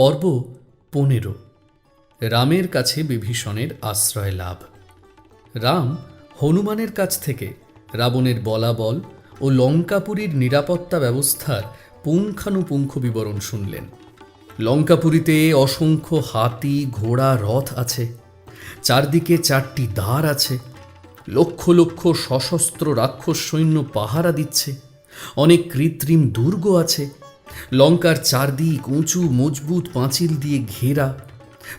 পর্ব পনেরো। রামের কাছে বিভীষণের আশ্রয় লাভ। রাম হনুমানের কাছ থেকে রাবণের বলাবল ও লঙ্কাপুরীর নিরাপত্তা ব্যবস্থার পুঙ্খানুপুঙ্খ বিবরণ শুনলেন। লঙ্কাপুরীতে অসংখ্য হাতি, ঘোড়া, রথ আছে। চারদিকে চারটি দ্বার আছে। লক্ষ লক্ষ সশস্ত্র রাক্ষস সৈন্য পাহারা দিচ্ছে। অনেক কৃত্রিম দুর্গ আছে। লঙ্কার চারদিক উঁচু, মজবুত পাঁচিল দিয়ে ঘেরা।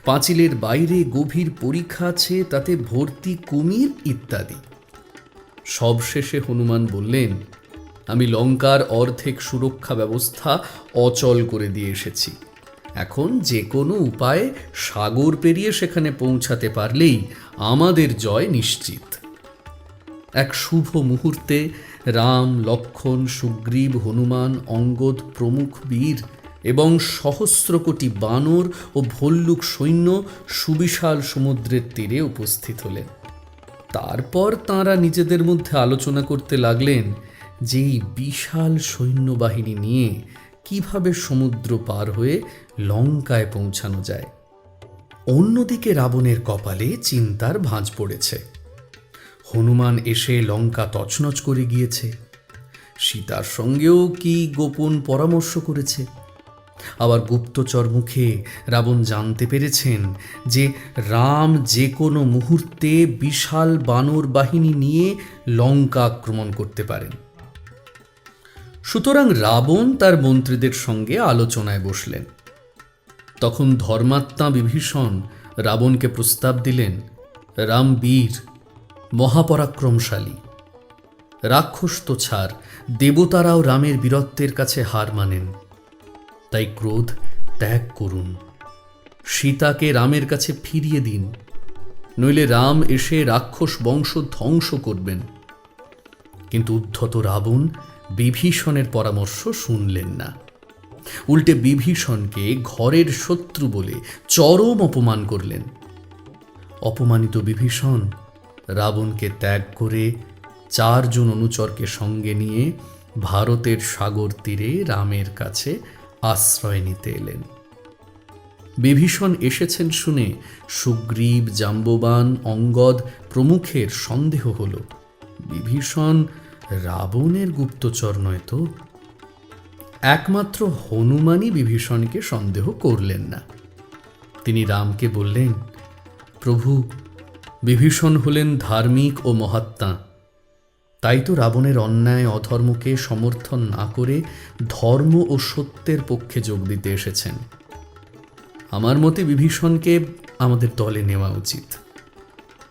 পাঁচিলের বাইরে গভীর পরীক্ষা আছে, তাতে ভর্তি, কুমির ইত্যাদি। সবশেষে হনুমান বললেন, আমি লঙ্কার অর্ধেক সুরক্ষা ব্যবস্থা অচল করে দিয়ে এসেছি। এখন যে কোনো উপায়ে সাগর পেরিয়ে সেখানে পৌঁছাতে পারলেই আমাদের জয় নিশ্চিত। এক শুভ মুহূর্তে রাম, লক্ষণ, সুগ্রীব, হনুমান, অঙ্গদ, প্রমুখ বীর এবং সহস্র কোটি বানর ও ভল্লুক সৈন্য সুবিশাল সমুদ্রের তীরে উপস্থিত হলেন। তারপর তাঁরা নিজেদের মধ্যে আলোচনা করতে লাগলেন যে এই বিশাল সৈন্যবাহিনী নিয়ে কীভাবে সমুদ্র পার হয়ে লঙ্কায় পৌঁছানো যায়। অন্যদিকে রাবণের কপালে চিন্তার ভাঁজ পড়েছে। হনুমান এসে লঙ্কা তছনছ করে গিয়েছে। সীতার সঙ্গেও কি গোপন পরামর্শ করেছে? আবার গুপ্তচর মুখে রাবণ জানতে পেরেছেন যে রাম যে কোনো মুহূর্তে বিশাল বানর বাহিনী নিয়ে লঙ্কা আক্রমণ করতে পারেন। সুতরাং রাবণ তার মন্ত্রীদের সঙ্গে আলোচনায় বসলেন। তখন ধর্মাত্মা বিভীষণ রাবণকে প্রস্তাব দিলেন রাম বীর মহাপরাক্রমশালী। রাক্ষস তো ছাড়, দেবতারাও রামের বীরত্বের কাছে হার মানেন। তাই ক্রোধ ত্যাগ করুন। সীতাকে রামের কাছে ফিরিয়ে দিন। নইলে রাম এসে রাক্ষস বংশ ধ্বংস করবেন। কিন্তু উদ্ধত রাবণ বিভীষণের পরামর্শ শুনলেন না। উল্টে বিভীষণকে ঘরের শত্রু বলে চরম অপমান করলেন। অপমানিত বিভীষণ রাবণকে ত্যাগ করে চারজন অনুচরকে সঙ্গে নিয়ে ভারতের সাগর তীরে রামের কাছে আশ্রয় নিতে এলেন। বিভীষণ এসেছেন শুনে সুগ্রীব, জাম্ববান, অঙ্গদ প্রমুখের সন্দেহ হল, বিভীষণ রাবণের গুপ্তচর নয় তো? একমাত্র হনুমানই বিভীষণকে সন্দেহ করলেন না। তিনি রামকে বললেন, প্রভু বিভীষণ হলেন ধার্মিক ও মহাত্মা। তাই তো রাবণের অন্যায় অধর্মকে সমর্থন না করে ধর্ম ও সত্যের পক্ষে যোগ দিতে এসেছেন। আমার মতে বিভীষণকে আমাদের দলে নেওয়া উচিত।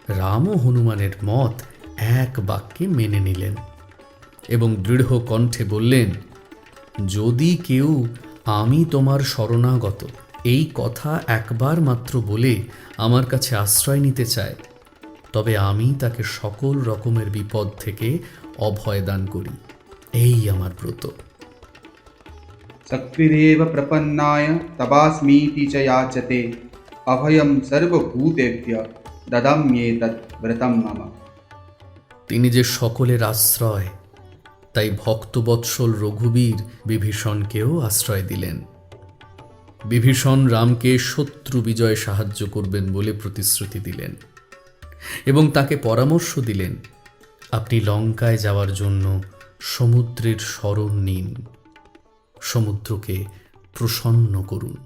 রাম ও হনুমানের মত এক বাক্যে মেনে নিলেন এবং দৃঢ় কণ্ঠে বললেন, যদি কেউ আমি তোমার শরণাগত এই কথা একবার মাত্র বলে আমার কাছে আশ্রয় নিতে চায় তবে আমি তাকে সকল রকমের বিপদ থেকে অভয় দান করি। এই আমার ব্রত। শক্তিরেব প্রপন্নায় তবাস্মীতি চ যাচতে অভয়ম সর্বভূতেভ্য দদাম্যেতৎ ব্রতম মামা। তিনি যে সকলের আশ্রয় তাই ভক্তবৎসল রঘুবীর বিভীষণকেও আশ্রয় দিলেন। বিভীষণ রামকে শত্রু বিজয় সাহায্য করবেন বলে প্রতিশ্রুতি দিলেন। এবং তাকে পরামর্শ দিলেন আপনি লঙ্কায় যাওয়ার জন্য সমুদ্রের স্মরণ নিন। সমুদ্রকে প্রসন্ন করুন।